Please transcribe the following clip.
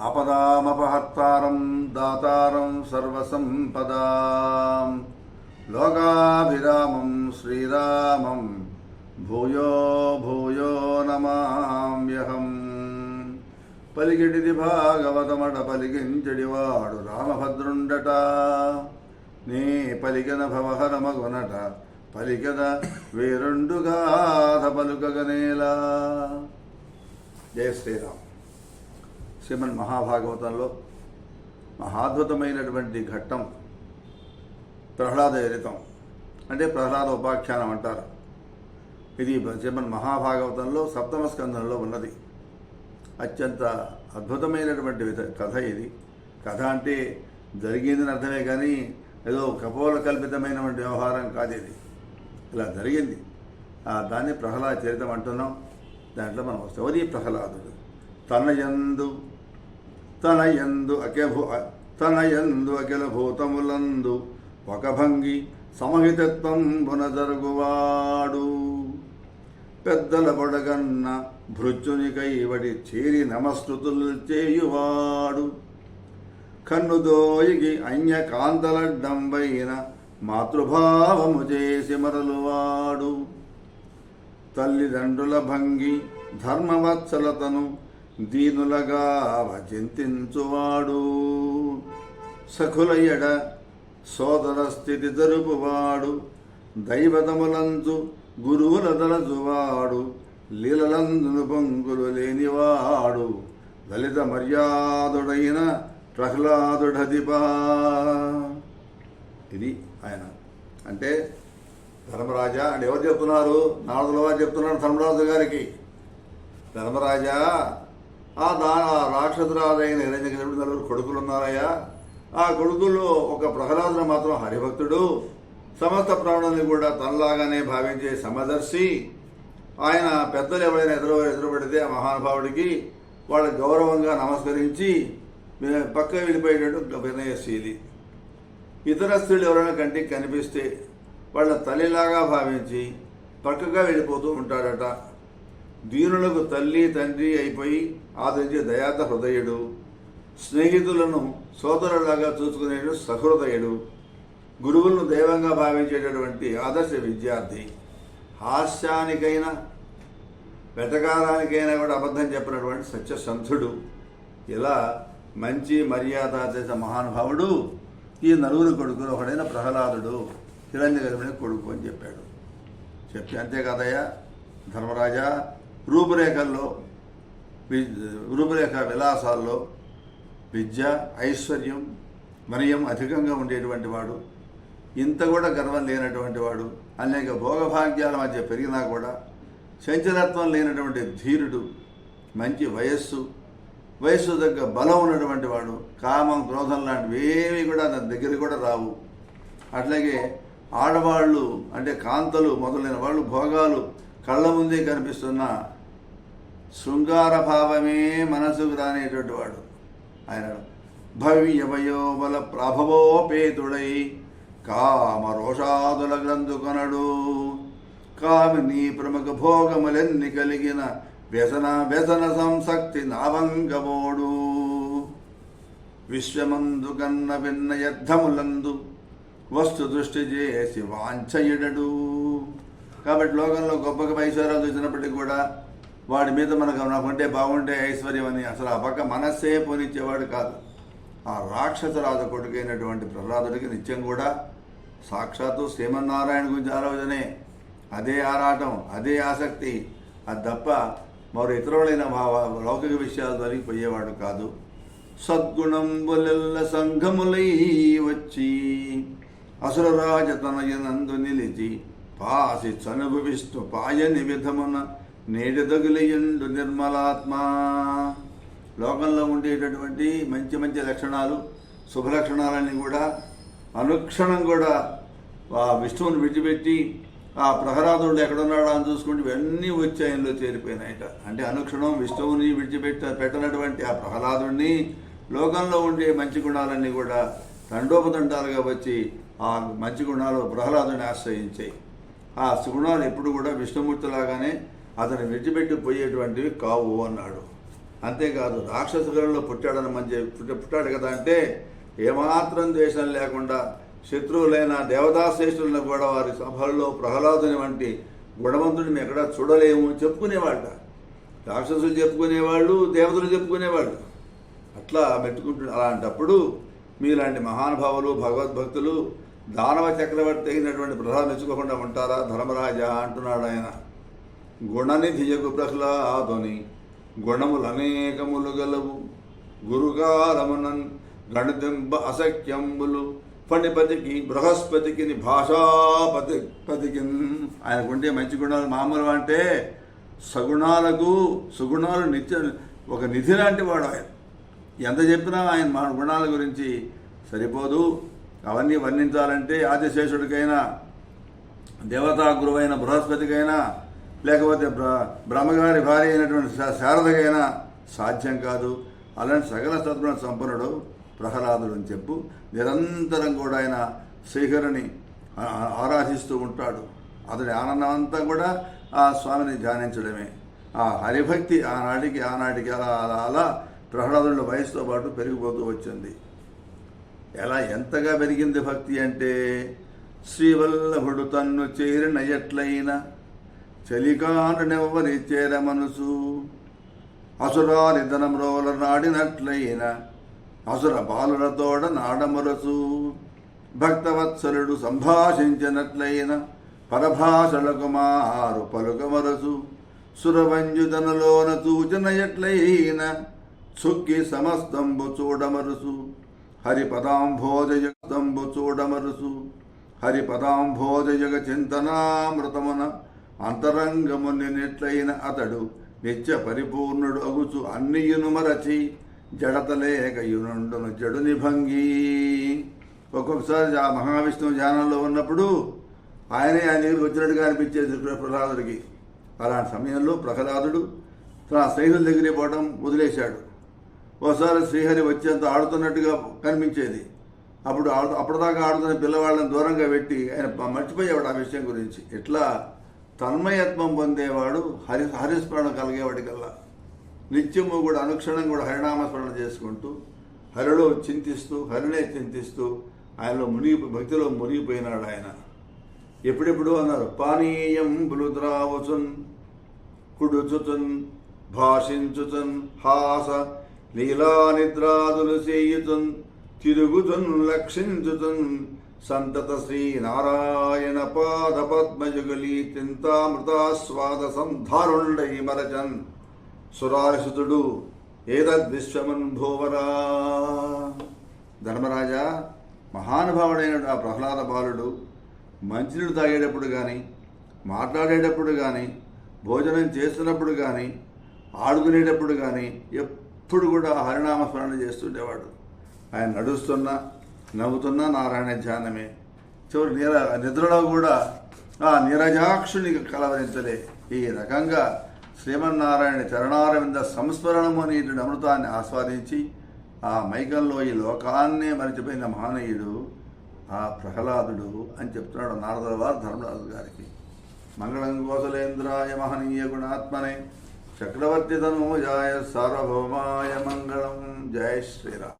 ఆపదామపహత్తారం దాతారం సర్వసంపదా. లోకాభిరామం శ్రీరామం భూయో భూయో నమామ్యహం. పలికిటిది భాగవతమట పలికించడివాడు రామభద్రుండట. నీ పలికిన భవహరమగునట పలికద వేరుండుగాధ పలుకగనేలా. జయ శ్రీరామ్. శ్రీమన్ మహాభాగవతంలో మహాద్భుతమైనటువంటి ఘట్టం ప్రహ్లాద చరితం అంటే ప్రహ్లాద ఉపాఖ్యానం అంటారు. ఇది శ్రీమన్ మహాభాగవతంలో సప్తమ స్కంధంలో ఉన్నది. అత్యంత అద్భుతమైనటువంటి కథ ఇది. కథ అంటే జరిగిందని అర్థమే కానీ ఏదో కపోల కల్పితమైనటువంటి వ్యవహారం కాదు ఇది. ఇలా జరిగింది. దాన్ని ప్రహ్లాద చరితం అంటున్నాం. దాంట్లో మనం ఎవరి ప్రహ్లాదుడు. తన తన యందు అఖిభూ తన యందు అఖిల భూతములందు ఒక భంగి సమహితత్వం జరుగువాడు పెద్దల పొడగన్న భృత్యుని కైవడి చేరి నమస్కృతులు చేయువాడు. కన్నుదోయిగి అన్య కాంతలడ్డంబైన మాతృభావము చేసి మరలువాడు. తల్లిదండ్రుల భంగి ధర్మవత్సలతను దీనులగా చింతించువాడు సఖులయ్యడ సోదర స్థితి జరుపువాడు. దైవతములంచు గురువుల దలచువాడు లీలలందును పొంగులు లేనివాడు. దళిత మర్యాదుడైన ప్రహ్లాదుడదిపా. ఇది ఆయన. అంటే ధర్మరాజా అంటే ఎవరు చెప్తున్నారు? నారదుల వారు చెప్తున్నారు ధర్మరాజు గారికి. ధర్మరాజా ఆ దా ఆ రాక్షసురాజైన హిరణ్యకృష్ణుడు నలుగురు కొడుకులు ఉన్నారయ్యా. ఆ కొడుకుల్లో ఒక ప్రహ్లాదుడు మాత్రం హరిభక్తుడు. సమస్త ప్రాణుల్ని కూడా తనలాగానే భావించే సమదర్శి. ఆయన పెద్దలు ఎవరైనా ఎదురు ఎదురుపడితే ఆ మహానుభావుడికి వాళ్ళ గౌరవంగా నమస్కరించి పక్క వెళ్ళిపోయేటట్టు వినయశీలి ఇతర స్త్రీలు ఎవరైనా కంటికి కనిపిస్తే వాళ్ళ తల్లిలాగా భావించి పక్కగా వెళ్ళిపోతూ ఉంటాడట దీనులకు తల్లి తండ్రి అయిపోయి ఆదరించే దయాత హృదయుడు. స్నేహితులను సోదరులాగా చూసుకునేడు సహృదయుడు. గురువులను దైవంగా భావించేటటువంటి ఆదర్శ విద్యార్థి. హాస్యానికైనా వెతకాలానికైనా కూడా అబద్ధం చెప్పినటువంటి సత్యసంధుడు. ఇలా మంచి మర్యాద చేసిన మహానుభావుడు ఈ నలుగురు కొడుకులు ఒకడైన ప్రహ్లాదుడు. హిరణ్య కొడుకు అని చెప్పాడు. చెప్పి అంతేకాదయ్యా ధర్మరాజా రూపురేఖల్లో రూపురేఖ విలాసాల్లో విద్య ఐశ్వర్యం మరియం అధికంగా ఉండేటువంటి వాడు ఇంత కూడా గర్వం లేనటువంటి వాడు అనేక భోగభాగ్యాల మధ్య పెరిగినా కూడా చంచలత్వం లేనటువంటి ధీరుడు మంచి వయస్సు వయస్సు తగ్గ బలం ఉన్నటువంటి వాడు కామం క్రోధం లాంటివి ఏవి కూడా అతని దగ్గర కూడా రావు. అట్లాగే ఆడవాళ్ళు అంటే కాంతలు మొదలైన వాళ్ళు భోగాలు కళ్ళ ముందే కనిపిస్తున్న శృంగార భావమే మనసుకు రానేటువంటి వాడు. ఆయన భవ్యవయోబల ప్రభవోపేతుడై కామ రోషాదుల గ్రంథుకొనడు కామిని ప్రముఖ భోగములెన్ని కలిగిన వ్యసన వ్యసన సంసక్తి నావంగబోడు విశ్వమందు కన్న విన్న యద్ధములందు వస్తు దృష్టి చేసి వాంఛయుడడు. కాబట్టి లోకంలో గొప్పగా ఐశ్వర్యాలు చూసినప్పటికీ కూడా వాడి మీద మనకు నాకుంటే బాగుంటే ఐశ్వర్యం అని అసలు ఆ పక్క మనస్సే పోనిచ్చేవాడు కాదు. ఆ రాక్షసరాజు కొడుకైనటువంటి ప్రహ్లాదుడికి నిత్యం కూడా సాక్షాత్తు శ్రీమన్నారాయణ గురించి ఆలోచనే అదే ఆరాటం అదే ఆసక్తి అది తప్ప మరో ఇతరులైన భావ- లౌకిక విషయాలు జరిగిపోయేవాడు కాదు. సద్గుణంబులెల్ల సంఘములై వచ్చి అసురరాజ తనయనందు నిలిచి పాసి చనుగు పాయని విధమున నేటి తగులియుండు నిర్మలాత్మ. లోకంలో ఉండేటటువంటి మంచి మంచి లక్షణాలు శుభలక్షణాలన్నీ కూడా అనుక్షణం కూడా ఆ విష్ణువుని విడిచిపెట్టి ఆ ప్రహరాదుడు ఎక్కడున్నాడో అని చూసుకుంటే ఇవన్నీ వచ్చి ఆయనలో చేరిపోయినాయట. అంటే అనుక్షణం విష్ణువుని విడిచిపెట్ట పెట్టనటువంటి ఆ ప్రహ్లాదుడిని లోకంలో ఉండే మంచి గుణాలన్నీ కూడా తండోపతండాలుగా వచ్చి ఆ మంచి గుణాలు ప్రహ్లాదుని ఆశ్రయించాయి. ఆ సుగుణాలు ఎప్పుడు కూడా విష్ణుమూర్తిలాగానే అతను విడిచిపెట్టి పోయేటువంటివి కావు అన్నాడు. అంతేకాదు రాక్షసులలో పుట్టాడని మంచి పుట్టాడు కదా అంటే ఏమాత్రం ద్వేషం లేకుండా శత్రువులైన దేవదాశ్రేష్ఠులను కూడా వారి సభల్లో ప్రహ్లాదుని వంటి గుణవంతుడిని ఎక్కడ చూడలేము చెప్పుకునేవాళ్ళ రాక్షసులు చెప్పుకునేవాళ్ళు దేవతలు చెప్పుకునేవాళ్ళు. అట్లా మెట్టుకుంటు అలాంటప్పుడు మీలాంటి మహానుభావులు భగవద్భక్తులు దానవ చక్రవర్తి అయినటువంటి ప్రహ్లాద్ మెచ్చుకోకుండా ఉంటారా? ధర్మరాజా అంటున్నాడు ఆయన. గుణనిధియకు ప్రహ్లాదుని గుణములు అనేకములు గలవు. గురుగారమునన్ గణితింప అసఖ్యంబులు ఫణిపతికి బృహస్పతికి భాషాపతి పతికి ఆయనకుంటే మంచి గుణాలు మామూలు అంటే సగుణాలకు సుగుణాలు నిత్య ఒక నిధి లాంటి వాడు ఆయన. ఎంత చెప్పినా ఆయన మన గుణాల గురించి సరిపోదు. అవన్నీ వర్ణించాలంటే ఆదిశేషుడికైనా దేవతా గురువైన బృహస్పతికైనా లేకపోతే బ్ర బ్రహ్మగారి భార్య అయినటువంటి శారదగైనా సాధ్యం కాదు. అలాంటి సకల సద్గుణ సంపన్నుడు ప్రహ్లాదుడు అని చెప్పు. నిరంతరం కూడా ఆయన శ్రీహరిని ఆరాధిస్తూ ఉంటాడు. అతడి ఆనందం అంతా కూడా ఆ స్వామిని ధ్యానించడమే. ఆ హరిభక్తి ఆనాటికి ఆనాటికి అలా అలా అలా ప్రహ్లాదుల వయసుతో పాటు పెరిగిపోతూ వచ్చింది. ఎలా ఎంతగా పెరిగింది భక్తి అంటే శ్రీవల్లభుడు తన్ను చేరిన చలికానునెవ్వరి చేర మనసు? అసురారి రోల నాడినట్లయిన అసుర బాలులతోడ నాడమరసు. భక్తవత్సలుడు సంభాషించినట్లయిన పరభాషలకు మారు పలుకమరసు. సురవంజుదనలోన సూచన ఎట్లయిన చుక్కి సమస్తంబు చూడమరుసు. హరిపదాంభోజయస్తంబు చూడమరుసు. హరిపదాంభోజయగ చింతనామృతమున అంతరంగముని నెట్లయిన అతడు నిత్య పరిపూర్ణుడు అగుచు అన్నియును మరచి జడతలేక యునుండును జడుని భంగి ఒక్కొక్కసారి ఆ మహావిష్ణువు ధ్యానంలో ఉన్నప్పుడు ఆయనే ఆయన వచ్చినట్టుగా అనిపించేది ప్రహ్లాదుడికి. అలాంటి సమయంలో ప్రహ్లాదుడు తన స్నేహితుల దగ్గరికి పోవడం వదిలేశాడు. ఓసారి శ్రీహరి వచ్చేంత ఆడుతున్నట్టుగా కనిపించేది. అప్పుడు ఆడు అప్పటిదాకా ఆడుతున్న పిల్లవాళ్ళని దూరంగా పెట్టి ఆయన మర్చిపోయేవాడు ఆ విషయం గురించి. ఎట్లా? తన్మయత్వం పొందేవాడు హరి హరిస్మరణ కలిగేవాడి కల్లా నిత్యము కూడా అనుక్షణం కూడా హరినామస్మరణ చేసుకుంటూ హరిలో చింతిస్తూ హరినే చింతిస్తూ ఆయనలో మునిగి భక్తిలో మునిగిపోయినాడు ఆయన. ఎప్పుడెప్పుడు అన్నారు పానీయం బులుద్రావచున్ కుడుచుచున్ భాషించుచున్ హాస లీలా నిద్రాదులు చేయుచున్ తిరుగుచున్ లక్షించుచున్ సంతత శ్రీ నారాయణ పాద పద్మయుగలి చింతామృతాస్వాద సంధారుండై మరచన్ సురాసుతుడు ఏదద్విశ్వమన్ భూవరా ధర్మరాజా మహానుభావుడైన ఆ ప్రహ్లాద బాలుడు. మంచినీళ్ళు తాగేటప్పుడు కానీ మాట్లాడేటప్పుడు కానీ భోజనం చేస్తున్నప్పుడు కానీ ఆడుకునేటప్పుడు కానీ ఎప్పుడు కూడా హరినామ స్మరణ చేస్తుండేవాడు. ఆయన నడుస్తున్నా నవ్వుతున్నా నారాయణ ధ్యానమే. చివరి నీర నిద్రలో కూడా ఆ నీరజాక్షుని కలవరించలే ఈ రకంగా శ్రీమన్నారాయణ చరణారవింద సంస్మరణము అనేటువంటి అమృతాన్ని ఆస్వాదించి ఆ మైకంలో ఈ లోకాన్నే మరిచిపోయిన మహనీయుడు ఆ ప్రహ్లాదుడు అని చెప్తున్నాడు నారదుల వారు ధర్మరాజు గారికి. మంగళం కోసలేంద్రాయ మహనీయ గుణాత్మనే. చక్రవర్తి తనూజాయ సార్వభౌమాయ మంగళం. జయ శ్రీరామ్.